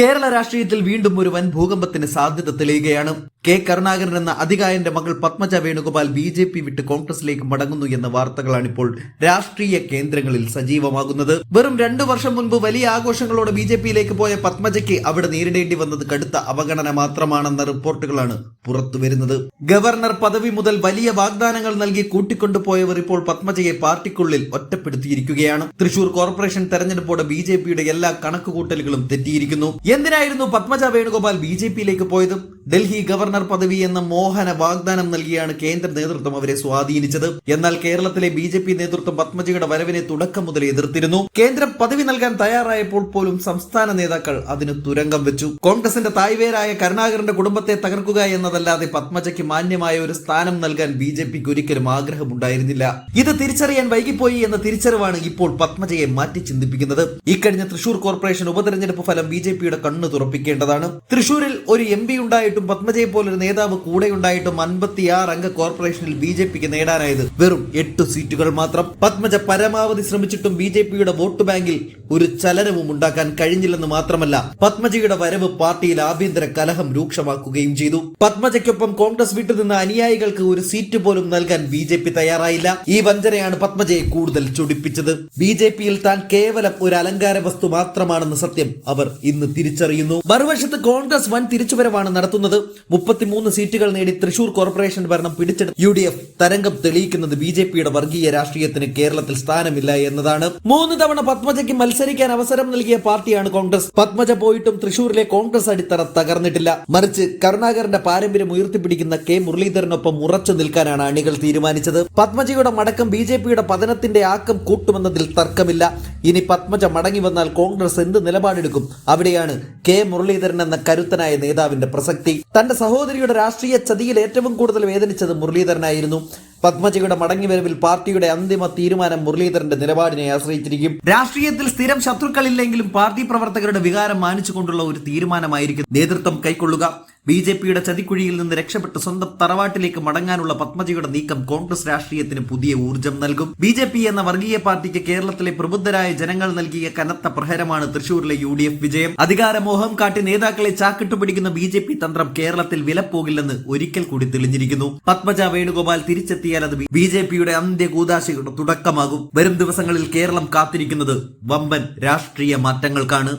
കേരള രാഷ്ട്രീയത്തിൽ വീണ്ടും ഒരു വൻ ഭൂകമ്പത്തിന് സാധ്യത തെളിയുകയാണ്. കെ. കരുണാകരൻ എന്ന അധികായന്റെ മകൾ Padmaja Venugopal B J P വിട്ട് കോൺഗ്രസിലേക്ക് മടങ്ങുന്നു എന്ന വാർത്തകളാണിപ്പോൾ രാഷ്ട്രീയ കേന്ദ്രങ്ങളിൽ സജീവമാകുന്നത്. വെറും രണ്ടു വർഷം മുൻപ് വലിയ ആഘോഷങ്ങളോടെ ബി ജെ പിയിലേക്ക് പോയ പത്മജയ്ക്ക് അവിടെ നേരിടേണ്ടി വന്നത് കടുത്ത അവഗണന മാത്രമാണെന്ന റിപ്പോർട്ടുകളാണ് പുറത്തുവരുന്നത് ഗവർണർ പദവി മുതൽ വലിയ വാഗ്ദാനങ്ങൾ നൽകി കൂട്ടിക്കൊണ്ടുപോയവർ ഇപ്പോൾ പത്മജയെ പാർട്ടിക്കുള്ളിൽ ഒറ്റപ്പെടുത്തിയിരിക്കുകയാണ്. തൃശൂർ കോർപ്പറേഷൻ തെരഞ്ഞെടുപ്പോടെ ബി എല്ലാ കണക്കുകൂട്ടലുകളും തെറ്റിയിരിക്കുന്നു. എന്തിനായിരുന്നു പത്മജ വേണുഗോപാൽ ബി ജെ പിയിലേക്ക് പോയത്? ഡൽഹി ഗവർണർ പദവി എന്ന മോഹന വാഗ്ദാനം നൽകിയാണ് കേന്ദ്ര നേതൃത്വം അവരെ സ്വാധീനിച്ചത്. എന്നാൽ കേരളത്തിലെ ബി ജെ പി നേതൃത്വം പത്മജിയുടെ വരവിനെ തുടക്കം മുതൽ എതിർത്തിരുന്നു. കേന്ദ്രം പദവി നൽകാൻ തയ്യാറായപ്പോൾ പോലും സംസ്ഥാന നേതാക്കൾ അതിന് തുരങ്കം വെച്ചു. കോൺഗ്രസിന്റെ തായ്വേരായ കരുണാകരന്റെ കുടുംബത്തെ തകർക്കുക എന്നതല്ലാതെ പത്മജയ്ക്ക് മാന്യമായ ഒരു സ്ഥാനം നൽകാൻ ബി ജെ പിക്ക് ഒരിക്കലും ആഗ്രഹമുണ്ടായിരുന്നില്ല. ഇത് തിരിച്ചറിയാൻ വൈകിപ്പോയി എന്ന തിരിച്ചറിവാണ് ഇപ്പോൾ പത്മജയെ മാറ്റി ചിന്തിപ്പിക്കുന്നത്. ഇക്കഴിഞ്ഞ തൃശൂർ കോർപ്പറേഷൻ ഉപതെരഞ്ഞെടുപ്പ് ഫലം ബി ജെ പിയുടെ കണ്ണ് തുറപ്പിക്കേണ്ടതാണ്. തൃശൂരിൽ ഒരു എം പി ഉണ്ടായിട്ടും പത്മജയെ പോലൊരു നേതാവ് കൂടെ ഉണ്ടായിട്ടും അൻപത്തിയാറ് അംഗ കോർപ്പറേഷനിൽ ബി ജെ പിക്ക് നേടാനായത് വെറും എട്ട് സീറ്റുകൾ മാത്രം. പത്മജ പരമാവധി ശ്രമിച്ചിട്ടും ബി ജെ പിയുടെ വോട്ട് ബാങ്കിൽ ഒരു ചലനവും ഉണ്ടാക്കാൻ കഴിഞ്ഞില്ലെന്ന് മാത്രമല്ല പത്മജയുടെ വരവ് പാർട്ടിയിൽ ആഭ്യന്തര കലഹം രൂക്ഷമാക്കുകയും ചെയ്തു. പത്മജയ്ക്കൊപ്പം കോൺഗ്രസ് വിട്ടുനിന്ന അനുയായികൾക്ക് ഒരു സീറ്റ് പോലും നൽകാൻ ബി ജെ പി തയ്യാറായില്ല. ഈ വഞ്ചനയാണ് പത്മജയെ കൂടുതൽ ചൊടിപ്പിച്ചത്. ബി ജെ പിയിൽ താൻ കേവലം ഒരു അലങ്കാര വസ്തു മാത്രമാണെന്ന സത്യം അവർ ഇന്ന് തിരിച്ചറിയുന്നു. മറുവശത്ത് കോൺഗ്രസ് വൻ തിരിച്ചുവരവാണ് നടത്തുന്നത്. മുപ്പത്തിമൂന്ന് സീറ്റുകൾ നേടി തൃശൂർ കോർപ്പറേഷൻ ഭരണം പിടിച്ചെടുത്ത യു ഡി എഫ് തരംഗം തെളിയിക്കുന്നത് ബി ജെ പിയുടെ വർഗീയ രാഷ്ട്രീയത്തിന് കേരളത്തിൽ സ്ഥാനമില്ല എന്നതാണ്. മൂന്ന് തവണ പത്മജയ്ക്ക് മത്സരിക്കാൻ അവസരം നൽകിയ പാർട്ടിയാണ് കോൺഗ്രസ്. പത്മജ പോയിട്ടും തൃശൂരിലെ കോൺഗ്രസ് അടിത്തറ തകർന്നിട്ടില്ല. മറിച്ച് കരുണാകരന്റെ പാരമ്പര്യം ഉയർത്തിപ്പിടിക്കുന്ന കെ മുരളീധരനൊപ്പം ഉറച്ചു നിൽക്കാനാണ് അണികൾ തീരുമാനിച്ചത്. പത്മജയുടെ മടക്കം ബി ജെ പിയുടെ പതനത്തിന്റെ ആക്കം കൂട്ടുമെന്നതിൽ തർക്കമില്ല. ഇനി പത്മജ മടങ്ങി വന്നാൽ കോൺഗ്രസ് എന്ത് നിലപാടെടുക്കും? അവിടെയാണ് കെ മുരളീധരൻ എന്ന കരുത്തനായ നേതാവിന്റെ പ്രസക്തി. തന്റെ സഹോദരിയുടെ രാഷ്ട്രീയ ചതിയിൽ ഏറ്റവും കൂടുതൽ വേദനിച്ചത് മുരളീധരനായിരുന്നു. പത്മജയുടെ മടങ്ങിവരവിൽ പാർട്ടിയുടെ അന്തിമ തീരുമാനം മുരളീധരന്റെ നിലപാടിനെ ആശ്രയിച്ചിരിക്കും. രാഷ്ട്രീയത്തിൽ സ്ഥിരം ശത്രുക്കളില്ലെങ്കിലും പാർട്ടി പ്രവർത്തകരുടെ വികാരം മാനിച്ചുകൊണ്ടുള്ള ഒരു തീരുമാനമായിരിക്കും നേതൃത്വം കൈക്കൊള്ളുക. ബി ജെ പിയുടെ ചതിക്കുഴിയിൽ നിന്ന് രക്ഷപ്പെട്ട് സ്വന്തം തറവാട്ടിലേക്ക് മടങ്ങാനുള്ള പത്മജിയുടെ നീക്കം കോൺഗ്രസ് രാഷ്ട്രീയത്തിന് പുതിയ ഊർജം നൽകും. ബി ജെ പി എന്ന വർഗീയ പാർട്ടിക്ക് കേരളത്തിലെ പ്രബുദ്ധരായ ജനങ്ങൾ നൽകിയ കനത്ത പ്രഹരമാണ് തൃശൂരിലെ യു ഡി എഫ് വിജയം. അധികാരമോഹം കാട്ടി നേതാക്കളെ ചാക്കിട്ടു പിടിക്കുന്ന ബി ജെ പി തന്ത്രം കേരളത്തിൽ വിലപ്പോകില്ലെന്ന് ഒരിക്കൽ കൂടി തെളിഞ്ഞിരിക്കുന്നു. പത്മജ വേണുഗോപാൽ തിരിച്ചെത്തിയാൽ അത് ബി ജെ പിയുടെ അന്ത്യകൂതാശയുടെ തുടക്കമാകും. വരും ദിവസങ്ങളിൽ കേരളം കാത്തിരിക്കുന്നത് വമ്പൻ രാഷ്ട്രീയ മാറ്റങ്ങൾക്കാണ്.